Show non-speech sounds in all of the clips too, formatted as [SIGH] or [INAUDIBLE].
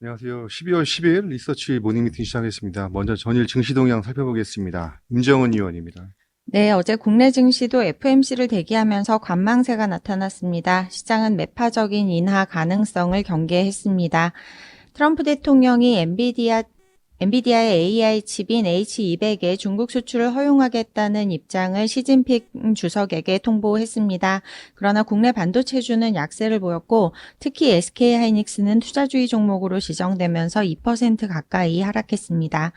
안녕하세요. 12월 10일 리서치 모닝 미팅 시작했습니다. 먼저 전일 증시 동향 살펴보겠습니다. 임정은 의원입니다. 네, 어제 국내 증시도 FMC를 대기하면서 관망세가 나타났습니다. 시장은 매파적인 인하 가능성을 경계했습니다. 트럼프 대통령이 엔비디아 엔비디아의 AI 칩인 H200의 중국 수출을 허용하겠다는 입장을 시진핑 주석에게 통보했습니다. 그러나 국내 반도체주는 약세를 보였고 특히 SK 하이닉스는 투자주의 종목으로 지정되면서 2% 가까이 하락했습니다.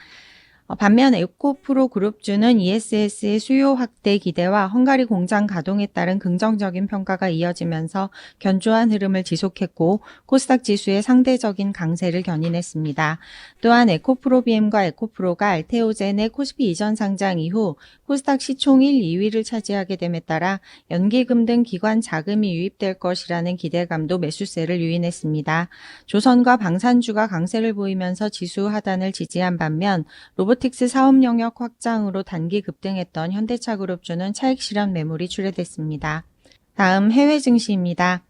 어, 반면 에코프로 그룹주는 ESS의 수요 확대 기대와 헝가리 공장 가동에 따른 긍정적인 평가가 이어지면서 견조한 흐름을 지속했고 코스닥 지수의 상대적인 강세를 견인했습니다. 또한 에코프로 BM과 에코프로가 알테오젠의 코스피 이전 상장 이후 코스닥 시총 1, 2위를 차지하게 됨에 따라 연기금 등 기관 자금이 유입될 것이라는 기대감도 매수세를 유인했습니다. 조선과 방산주가 강세를 보이면서 지수 하단을 지지한 반면 로 보틱스 사업 영역 확장으로 단기 급등했던 현대차 그룹주는 차익 실현 매물이 출회됐습니다. 다음 해외 증시입니다.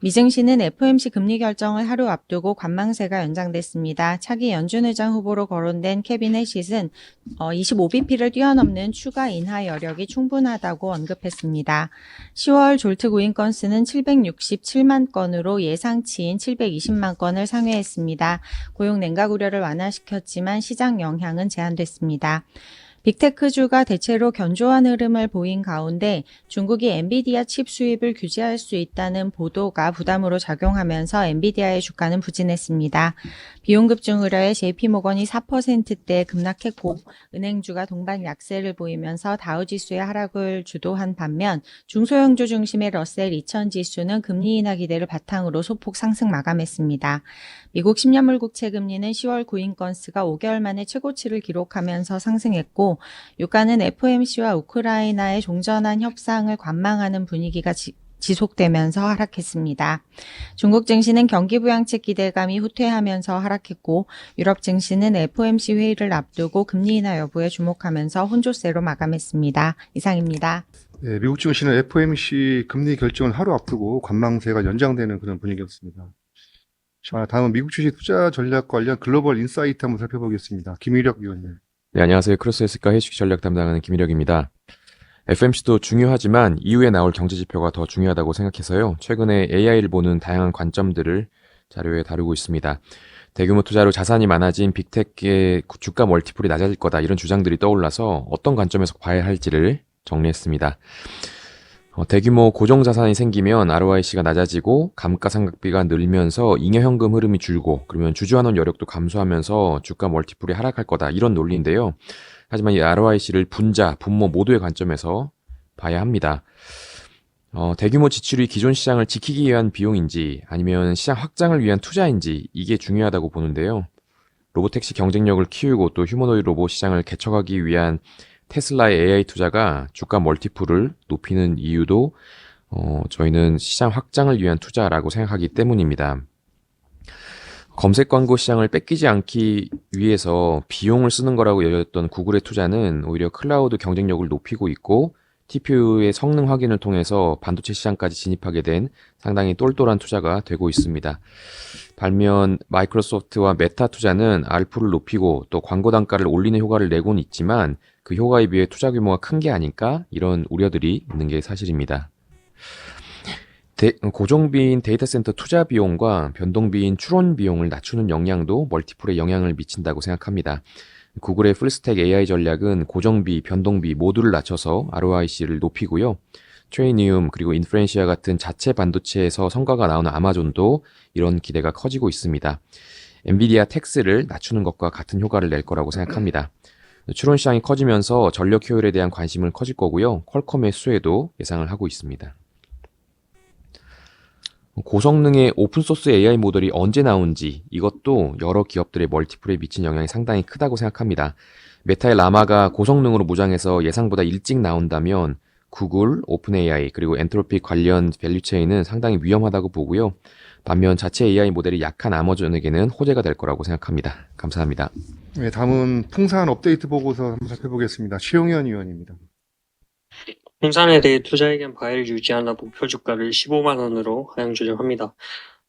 미증시는 FOMC 금리 결정을 하루 앞두고 관망세가 연장됐습니다. 차기 연준 의장 후보로 거론된 케빈 해시은 25bp를 뛰어넘는 추가 인하 여력이 충분하다고 언급했습니다. 10월 졸트 구인 건수는 767만 건으로 예상치인 720만 건을 상회했습니다. 고용 냉각 우려를 완화시켰지만 시장 영향은 제한됐습니다. 빅테크주가 대체로 견조한 흐름을 보인 가운데 중국이 엔비디아 칩 수입을 규제할 수 있다는 보도가 부담으로 작용하면서 엔비디아의 주가는 부진했습니다. 비용급증 우려에 JP모건이 4%대 급락했고 은행주가 동반 약세를 보이면서 다우지수의 하락을 주도한 반면 중소형주 중심의 러셀 2000 지수는 금리 인하 기대를 바탕으로 소폭 상승 마감했습니다. 미국 10년 물 국 채 금리는 10월 구인 건수가 5개월 만에 최고치를 기록하면서 상승했고 유가는 FOMC와 우크라이나의 종전한 협상을 관망하는 분위기가 지, 지속되면서 하락했습니다. 중국 증시는 경기 부양책 기대감이 후퇴하면서 하락했고 유럽 증시는 FOMC 회의를 앞두고 금리 인하 여부에 주목하면서 혼조세로 마감했습니다. 이상입니다. 네, 미국 증시는 FOMC 금리 결정을 하루 앞두고 관망세가 연장되는 그런 분위기였습니다. 자, 다음은 미국 주식 투자 전략 관련 글로벌 인사이트 한번 살펴보겠습니다. 김일혁 위원님. 네, 안녕하세요. 크로스에스카 해식 전략 담당하는 김일혁입니다. FMC도 중요하지만 이후에 나올 경제 지표가 더 중요하다고 생각해서요. 최근에 AI를 보는 다양한 관점들을 자료에 다루고 있습니다. 대규모 투자로 자산이 많아진 빅테크의 주가 멀티플이 낮아질 거다 이런 주장들이 떠올라서 어떤 관점에서 봐야 할지를 정리했습니다. 어, 대규모 고정 자산이 생기면 ROIC가 낮아지고 감가상각비가 늘면서 잉여 현금 흐름이 줄고 그러면 주주환원 여력도 감소하면서 주가 멀티플이 하락할 거다 이런 논리인데요. 하지만 이 ROIC를 분자, 분모 모두의 관점에서 봐야 합니다. 어, 대규모 지출이 기존 시장을 지키기 위한 비용인지 아니면 시장 확장을 위한 투자인지 이게 중요하다고 보는데요. 로보택시 경쟁력을 키우고 또 휴머노이드 로봇 시장을 개척하기 위한 테슬라의 AI 투자가 주가 멀티플을 높이는 이유도 어, 저희는 시장 확장을 위한 투자라고 생각하기 때문입니다. 검색 광고 시장을 뺏기지 않기 위해서 비용을 쓰는 거라고 여겼던 구글의 투자는 오히려 클라우드 경쟁력을 높이고 있고 TPU의 성능 확인을 통해서 반도체 시장까지 진입하게 된 상당히 똘똘한 투자가 되고 있습니다. 반면 마이크로소프트와 메타 투자는 알프를 높이고 또 광고 단가를 올리는 효과를 내고는 있지만 그 효과에 비해 투자 규모가 큰 게 아닐까 이런 우려들이 있는 게 사실입니다. 데, 고정비인 데이터 센터 투자 비용과 변동비인 추론 비용을 낮추는 영향도 멀티플에 영향을 미친다고 생각합니다. 구글의 풀스택 AI 전략은 고정비, 변동비 모두를 낮춰서 ROIC를 높이고요. 트레이니움 그리고 인프렌시아 같은 자체 반도체에서 성과가 나오는 아마존도 이런 기대가 커지고 있습니다. 엔비디아 텍스를 낮추는 것과 같은 효과를 낼 거라고 생각합니다. 추론 시장이 커지면서 전력 효율에 대한 관심을 커질 거고요. 퀄컴의 수혜도 예상을 하고 있습니다. 고성능의 오픈소스 AI 모델이 언제 나온지 이것도 여러 기업들의 멀티플에 미친 영향이 상당히 크다고 생각합니다. 메타의 라마가 고성능으로 무장해서 예상보다 일찍 나온다면 구글, 오픈 AI 그리고 엔트로피 관련 밸류체인은 상당히 위험하다고 보고요. 반면 자체 AI 모델이 약한 아마존에게는 호재가 될 거라고 생각합니다. 감사합니다. 네, 다음은 풍산 업데이트 보고서 한번 살펴보겠습니다. 최용현 위원입니다. 풍산에 대해 투자 의견 바이를 유지하나 목표 주가를 15만 원으로 하향 조정합니다.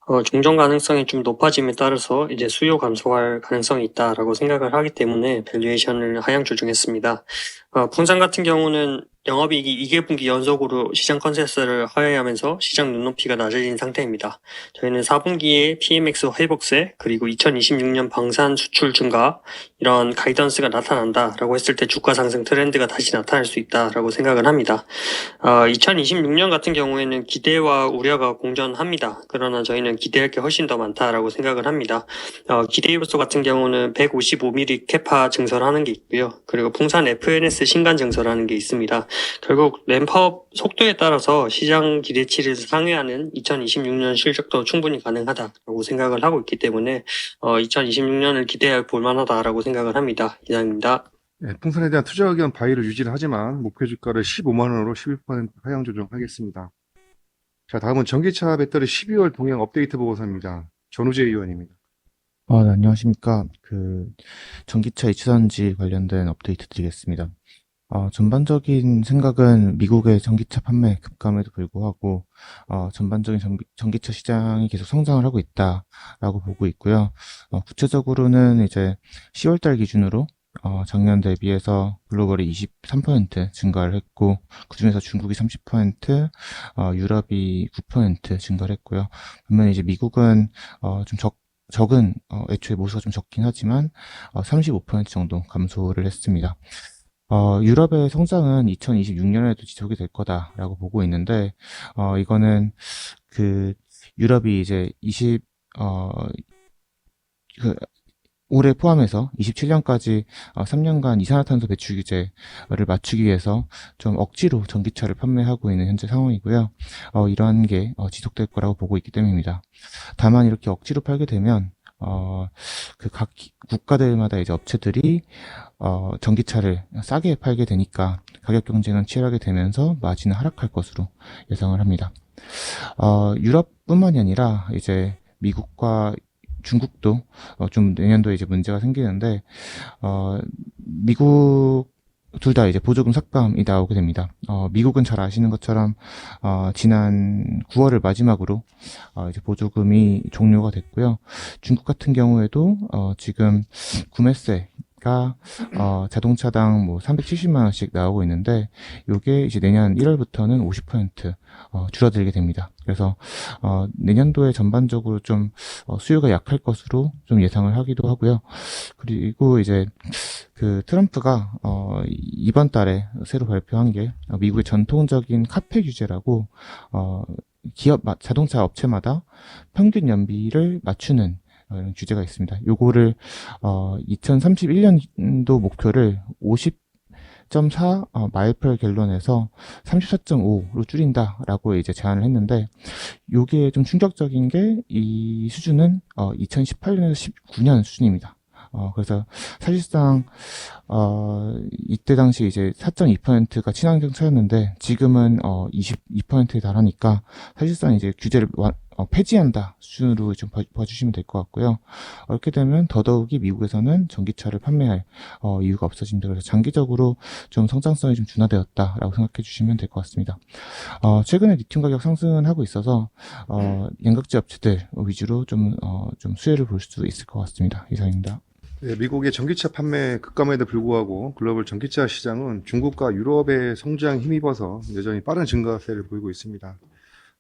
어, 종전 가능성이 좀 높아짐에 따라서 이제 수요 감소할 가능성이 있다라고 생각을 하기 때문에 밸류에이션을 하향 조정했습니다. 어, 풍산 같은 경우는 영업이익이 2개분기 연속으로 시장 컨센서스를 하회하면서 시장 눈높이가 낮아진 상태입니다. 저희는 4분기에 PMX 회복세 그리고 2026년 방산 수출 증가 이런 가이던스가 나타난다라고 했을 때 주가 상승 트렌드가 다시 나타날 수 있다라고 생각을 합니다. 어, 2026년 같은 경우에는 기대와 우려가 공존합니다. 그러나 저희는 기대할 게 훨씬 더 많다라고 생각을 합니다. 어, 기대 요소 같은 경우는 155mm 캐파 증설하는 게 있고요. 그리고 풍산 FNS 신간 증설하는 게 있습니다. 결국 램프업 속도에 따라서 시장 기대치를 상회하는 2026년 실적도 충분히 가능하다라고 생각을 하고 있기 때문에 어, 2026년을 기대할 볼만하다라고 생각을 합니다. 이상입니다. 네, 풍선에 대한 투자 의견 바이를 유지를 하지만 목표 주가를 15만 원으로 11% 하향 조정하겠습니다. 자, 다음은 전기차 배터리 12월 동향 업데이트 보고서입니다. 전우재 의원입니다. 아, 네, 안녕하십니까. 그, 전기차 이주산지 관련된 업데이트 드리겠습니다. 어, 전반적인 생각은 미국의 전기차 판매 급감에도 불구하고, 어, 전반적인 전기, 전기차 시장이 계속 성장을 하고 있다라고 보고 있고요. 어, 구체적으로는 이제 10월달 기준으로, 어, 작년 대비해서 글로벌이 23% 증가를 했고, 그중에서 중국이 30%, 어, 유럽이 9% 증가를 했고요. 반면에 이제 미국은, 어, 좀 적, 적은 어, 애초에 모수가 좀 적긴 하지만 어, 35% 정도 감소를 했습니다. 어, 유럽의 성장은 2026년에도 지속이 될 거다라고 보고 있는데 어, 이거는 그 유럽이 이제 20 어, 그 올해 포함해서 27년까지 어, 3년간 이산화탄소 배출 규제를 맞추기 위해서 좀 억지로 전기차를 판매하고 있는 현재 상황이고요. 어, 이러한 게 어, 지속될 거라고 보고 있기 때문입니다. 다만 이렇게 억지로 팔게 되면 어, 그 각 국가들마다 이제 업체들이 어, 전기차를 싸게 팔게 되니까 가격 경쟁은 치열하게 되면서 마진은 하락할 것으로 예상을 합니다. 어, 유럽뿐만이 아니라 이제 미국과 중국도 어, 좀 내년도에 이제 문제가 생기는데 어, 미국 둘 다 이제 보조금 삭감이 나오게 됩니다. 어, 미국은 잘 아시는 것처럼 어, 지난 9월을 마지막으로 어, 이제 보조금이 종료가 됐고요. 중국 같은 경우에도 어, 지금 구매세 가 어, 자동차당 뭐 370만 원씩 나오고 있는데 요게 이제 내년 1월부터는 50% 어, 줄어들게 됩니다. 그래서 어, 내년도에 전반적으로 좀 어, 수요가 약할 것으로 좀 예상을 하기도 하고요. 그리고 이제 그 트럼프가 어, 이번 달에 새로 발표한 게 어, 미국의 전통적인 카페 규제라고 어, 기업 마- 자동차 업체마다 평균 연비를 맞추는 어, 이런 규제가 있습니다. 요거를 어, 2031년도 목표를 50.4 어, 마일per 갤런에서 34.5로 줄인다라고 이제 제안을 했는데 요게 좀 충격적인 게 이 수준은 어, 2018년에서 19년 수준입니다. 어, 그래서 사실상 어, 이때 당시 이제 4.2%가 친환경 차였는데 지금은 어, 22%에 달하니까 사실상 이제 규제를 와- 어, 폐지한다 수준으로 좀 봐, 봐주시면 될 것 같고요. 어, 이렇게 되면 더더욱이 미국에서는 전기차를 판매할 어, 이유가 없어집니다. 그래서 장기적으로 좀 성장성이 좀 둔화되었다라고 생각해 주시면 될 것 같습니다. 어, 최근에 리튬 가격 상승은 하고 있어서 어, 양극재 업체들 위주로 좀, 어, 좀 수혜를 볼 수 있을 것 같습니다. 이상입니다. 네, 미국의 전기차 판매 급감에도 불구하고 글로벌 전기차 시장은 중국과 유럽의 성장 힘입어서 여전히 빠른 증가세를 보이고 있습니다.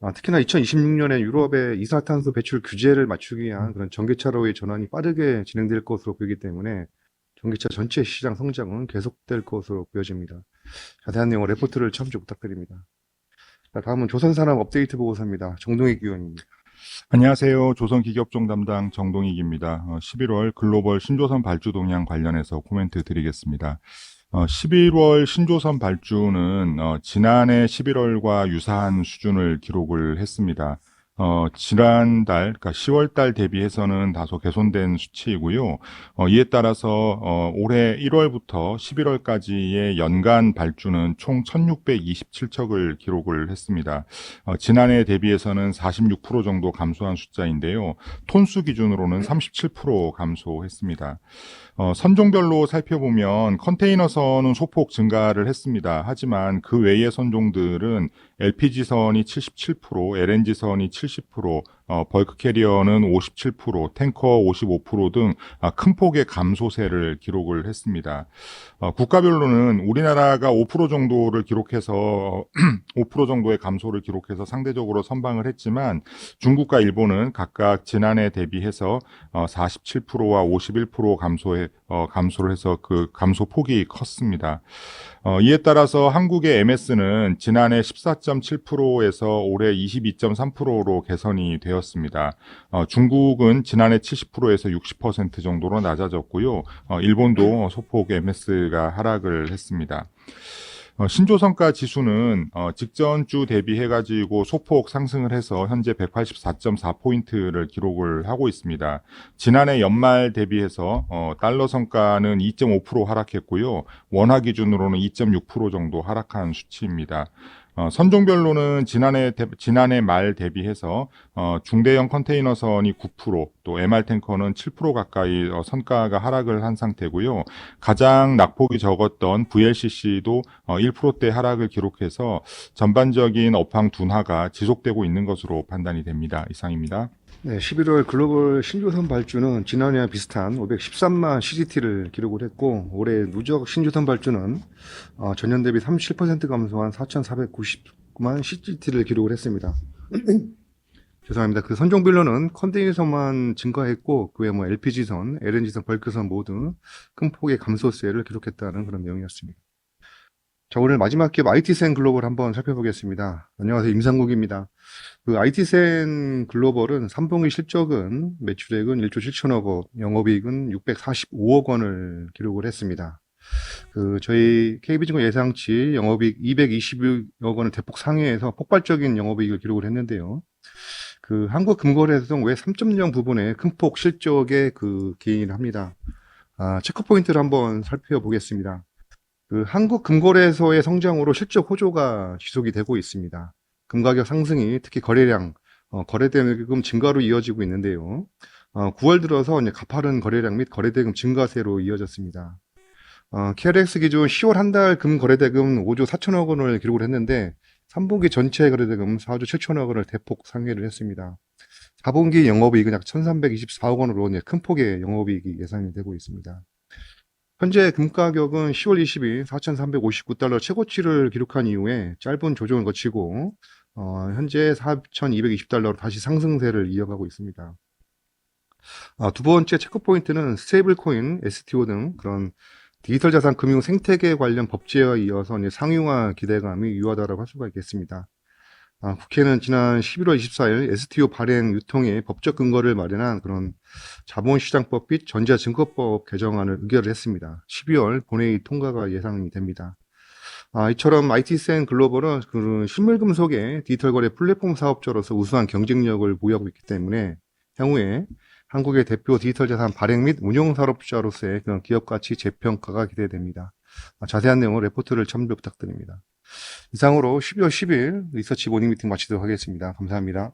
아, 특히나 2026년에 유럽의 이산화탄소 배출 규제를 맞추기 위한 그런 전기차로의 전환이 빠르게 진행될 것으로 보이기 때문에 전기차 전체 시장 성장은 계속될 것으로 보여집니다. 자세한 내용 레포트를 참조 부탁드립니다. 자, 다음은 조선산업 업데이트 보고서입니다. 정동익 의원입니다. 안녕하세요. 조선기업종 담당 정동익입니다. 어, 11월 글로벌 신조선 발주 동향 관련해서 코멘트 드리겠습니다. 어, 11월 신조선 발주는 어, 지난해 11월과 유사한 수준을 기록을 했습니다. 어, 지난달, 그러니까 10월달 대비해서는 다소 개선된 수치이고요. 어, 이에 따라서 어, 올해 1월부터 11월까지의 연간 발주는 총 1,627척을 기록을 했습니다. 어, 지난해 대비해서는 46% 정도 감소한 숫자인데요. 톤수 기준으로는 37% 감소했습니다. 어, 선종별로 살펴보면 컨테이너선은 소폭 증가를 했습니다. 하지만 그 외의 선종들은 LPG선이 77%, LNG선이 70%, 70% 어, 벌크 캐리어는 57%, 탱커 55%등 아, 큰 폭의 감소세를 기록을 했습니다. 어, 국가별로는 우리나라가 5% 정도를 기록해서 [CLEARS THROAT] 5% 정도의 감소를 기록해서 상대적으로 선방을 했지만 중국과 일본은 각각 지난해 대비해서 어, 47%와 51% 감소해 어, 감소를 해서 그 감소 폭이 컸습니다. 어, 이에 따라서 한국의 MS는 지난해 14.7%에서 올해 22.3%로 개선이 되었 습니다. 어, 중국은 지난해 70%에서 60% 정도로 낮아졌고요. 어, 일본도 소폭 MS가 하락을 했습니다. 어, 신조성가 지수는 어, 직전 주 대비해가지고 소폭 상승을 해서 현재 184.4포인트를 기록을 하고 있습니다. 지난해 연말 대비해서 어, 달러 성과는 2.5% 하락했고요. 원화 기준으로는 2.6% 정도 하락한 수치입니다. 어, 선종별로는 지난해 대- 지난해 말 대비해서 어, 중대형 컨테이너선이 9%, 또 MR 탱커는 7% 가까이 어, 선가가 하락을 한 상태고요. 가장 낙폭이 적었던 VLCC도 어, 1%대 하락을 기록해서 전반적인 업황 둔화가 지속되고 있는 것으로 판단이 됩니다. 이상입니다. 네, 11월 글로벌 신조선 발주는 지난해와 비슷한 513만 CGT를 기록을 했고 올해 누적 신조선 발주는 어, 전년 대비 37% 감소한 4,499만 CGT를 기록을 했습니다. [CLEARS THROAT] 죄송합니다. 그 선종별로는 컨테이너선만 증가했고 그 외 뭐 LPG선, LNG선, 벌크선 모두 큰 폭의 감소세를 기록했다는 그런 내용이었습니다. 자, 오늘 마지막 기업 IT센 글로벌 한번 살펴보겠습니다. 안녕하세요. 임상국입니다. 그 IT센 글로벌은 3분기 실적은 매출액은 1조 7천억 원, 영업이익은 645억 원을 기록을 했습니다. 그 저희 KB증권 예상치 영업이익 222억 원을 대폭 상회해서 폭발적인 영업이익을 기록을 했는데요. 그 한국 금거래소는 왜3.0 부분에 큰 폭 실적에 그 기인을 합니다. 아, 체크 포인트를 한번 살펴보겠습니다. 그 한국 금거래소의 성장으로 실적 호조가 지속이 되고 있습니다. 금 가격 상승이 특히 거래량, 어, 거래대금 증가로 이어지고 있는데요. 어, 9월 들어서 이제 가파른 거래량 및 거래대금 증가세로 이어졌습니다. 어, KRX 기준 10월 한 달 금 거래대금 5조 4천억 원을 기록을 했는데 3분기 전체 거래대금 4조 7천억 원을 대폭 상회를 했습니다. 4분기 영업이익은 약 1,324억 원으로 큰 폭의 영업이익이 예상이 되고 있습니다. 현재 금가격은 10월 20일 4,359달러 최고치를 기록한 이후에 짧은 조정을 거치고 어, 현재 4,220달러로 다시 상승세를 이어가고 있습니다. 아, 두 번째 체크 포인트는 스테이블 코인, STO 등 그런 디지털 자산 금융 생태계 관련 법제화에 이어서 상용화 기대감이 유효하다고 할 수가 있겠습니다. 아, 국회는 지난 11월 24일 STO 발행 유통의 법적 근거를 마련한 그런 자본시장법 및 전자증거법 개정안을 의결을 했습니다. 12월 본회의 통과가 예상이 됩니다. 아, 이처럼 IT센 글로벌은 그 실물금속의 디지털 거래 플랫폼 사업자로서 우수한 경쟁력을 보유하고 있기 때문에 향후에 한국의 대표 디지털 자산 발행 및 운용 사업자로서의 그런 기업 가치 재평가가 기대됩니다. 아, 자세한 내용은 레포트를 참조 부탁드립니다. 이상으로 12월 10일 리서치 모닝 미팅 마치도록 하겠습니다. 감사합니다.